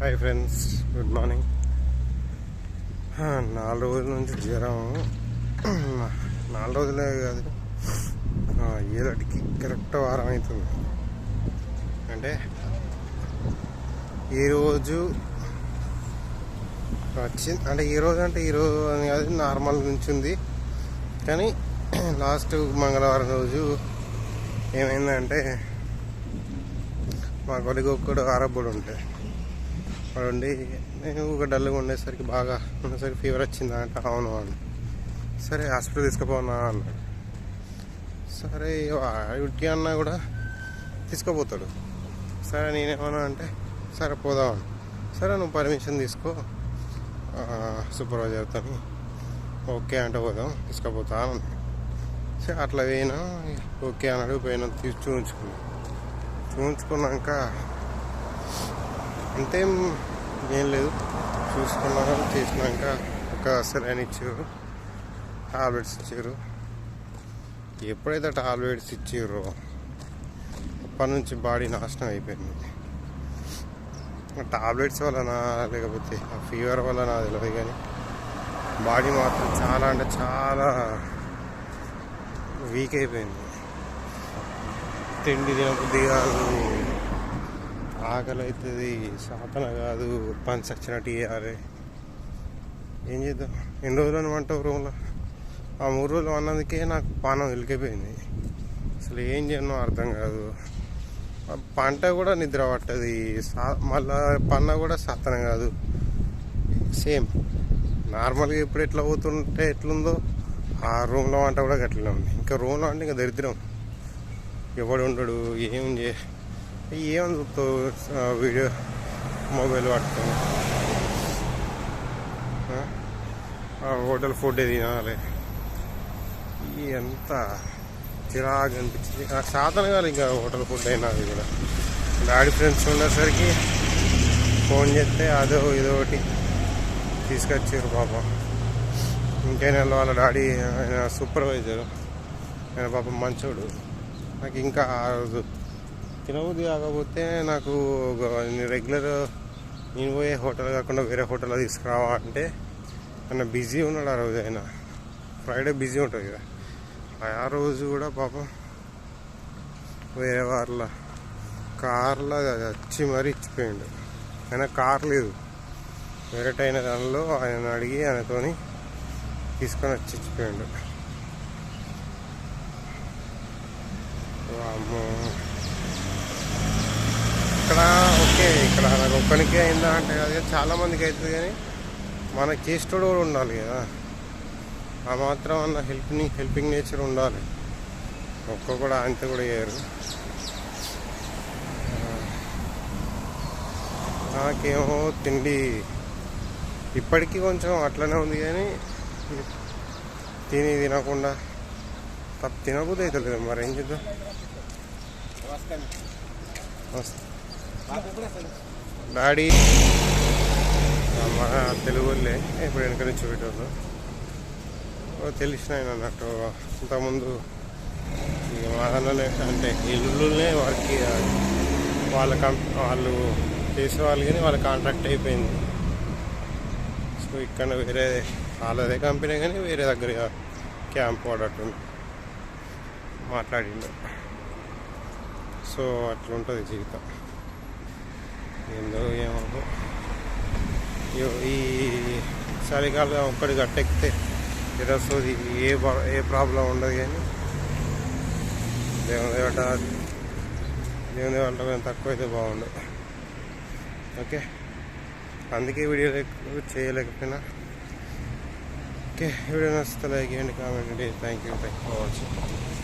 Hi friends good morning నాలుగు రోజుల నుంచి జ్వరం. నాలుగు రోజులే కాదు. ఏదటికి కరెక్ట్ వారం అవుతుంది. అంటే ఈరోజు వచ్చింది. అంటే ఈరోజు అంటే ఈరోజు అని కాదు నార్మల్ నుంచి ఉంది. కానీ లాస్ట్ మంగళవారం రోజు ఏమైందంటే మా కొడుకు ఒక్కడు ఆరబ్బుడు ఉంటాయి అక్కడ ఉండి నేను ఒక డల్గా ఉండేసరికి బాగా ఉండేసరికి ఫీవర్ వచ్చిందా అంటే అవును అని సరే హాస్పిటల్ తీసుకుపోనా అన్నాడు సరే ఉట్టి అన్నా కూడా తీసుకుపోతాడు. సరే నేనేమన్నా అంటే సరే పోదామని సరే నువ్వు పర్మిషన్ తీసుకో. సూపర్వైజర్తో ఓకే అంటే పోదాం తీసుకుపోతా అని సరే అట్లా పోయినా ఓకే అన్నాడు పోయినా తీసి చూపించుకున్నాను చూపించుకున్నాక అంతేం ఏం లేదు. చూసుకున్నాను చేసినాక ఒక సెలైన్ ఇచ్చారు. టాబ్లెట్స్ ఇచ్చారు. ఎప్పుడైతే టాబ్లెట్స్ ఇచ్చారో అప్పటి నుంచి బాడీ నాశనం అయిపోయింది. టాబ్లెట్స్ వలన లేకపోతే ఆ ఫీవర్ వలన తెలియదు కానీ బాడీ మాత్రం చాలా అంటే చాలా వీక్ అయిపోయింది. తిండి తినబుద్ధి కాదు. ఆకలి అవుతుంది సాతన కాదు పని చచ్చినట్టు ఇవ్వాలి ఏం చేద్దాం? ఎన్ని రోజులు వంట రూమ్లో? ఆ మూడు రోజులు అన్నందుకే నాకు పానం వెలికైపోయింది అసలు ఏం చేయను అర్థం కాదు. పంట కూడా నిద్ర పట్టది. సా మళ్ళా పన్న కూడా సాతన కాదు. సేమ్. నార్మల్గా ఇప్పుడు ఎట్లా పోతుంటే ఎట్లుందో ఆ రూమ్లో వంట కూడా గట్లనే ఉంది. ఇంకా రూమ్లో అంటే ఇంకా దరిద్రం. ఎవడు ఉండడు ఏం చే ఏమని చూస్తావు వీడియో మొబైల్ పట్టుకొని ఆ? హోటల్ ఫుడ్ తినాలి ఈ ఎంత చిరాకు అనిపించింది నాకు సాధన కాదు ఇంకా హోటల్ ఫుడ్ అయినా అది కూడా డాడీ ఫ్రెండ్స్ ఉండేసరికి ఫోన్ చేస్తే అదో ఇదో ఒకటి తీసుకొచ్చారు పాపం ఇంకైనా వాళ్ళ డాడీ ఆయన సూపర్వైజర్ ఆయన పాపం మంచోడు నాకు ఇంకా ఆ రోజు తినబుద్ధి కాకపోతే నాకు రెగ్యులర్ నేను పోయే హోటల్ కాకుండా వేరే హోటల్లో తీసుకురావా అంటే ఆయన బిజీ ఉన్నాడు ఆ రోజు ఆయన. ఫ్రైడే బిజీ ఉంటుంది కదా. ఆ రోజు కూడా పాపం వేరే వాళ్ళ కార్లో వచ్చి మరీ ఇచ్చిపోయిండు. ఆయన కార్ లేదు. వేరే అయిన దానిలో ఆయన అడిగి ఆయనతోని తీసుకొని వచ్చి ఇచ్చిపోయిండు. అమ్మో ఇక్కడ ఓకే ఇక్కడ నాకు ఒక్కనికే అయిందా అంటే అది చాలా మందికి అవుతుంది కానీ మనకి చేసేటోడు కూడా ఉండాలి కదా. ఆ మాత్రం అన్న హెల్పింగ్ హెల్పింగ్ నేచర్ ఉండాలి. ఒక్క కూడా అంత కూడా చేయరు. నాకేమో తిండి ఇప్పటికీ కొంచెం అట్లనే ఉంది కానీ తిని తినకుండా తప్ప తినబుద్ధి అవుతుంది మరి ఏం చేద్దాం? వస్తా. డాడీ మన తెలుగు వాళ్ళే. ఇప్పుడు వెనక నుంచి పెట్టారు తెలిసిన ఆయన అన్నట్టు. ఇంతకుముందు ఇక మా అంటే ఇల్లునే వారికి వాళ్ళ కం వాళ్ళు చేసేవాళ్ళు కానీ వాళ్ళ కాంట్రాక్ట్ అయిపోయింది. సో ఇక్కడ వేరే వాళ్ళదే కంపెనీ కానీ వేరే దగ్గర క్యాంప్ వాడట్టుంది మాట్లాడిండు. సో అట్లుంటుంది జీవితం. ఏందో ఏమో. ఇగో ఈ చలికాలం ఒక్కడి గట్టెక్కితే ఇరసోది ఏ ఏ ప్రాబ్లం ఉండదు కానీ దేవుని దేవట దేవుని దేవట కొంచెం తక్కువ అయితే బాగుండు. ఓకే? అందుకే వీడియో లేక- చేయలేకపోయినా. ఓకే? వీడియో నచ్చితే లైక్ చేయండి కామెంట్ చేయండి. Thank you thank you for watching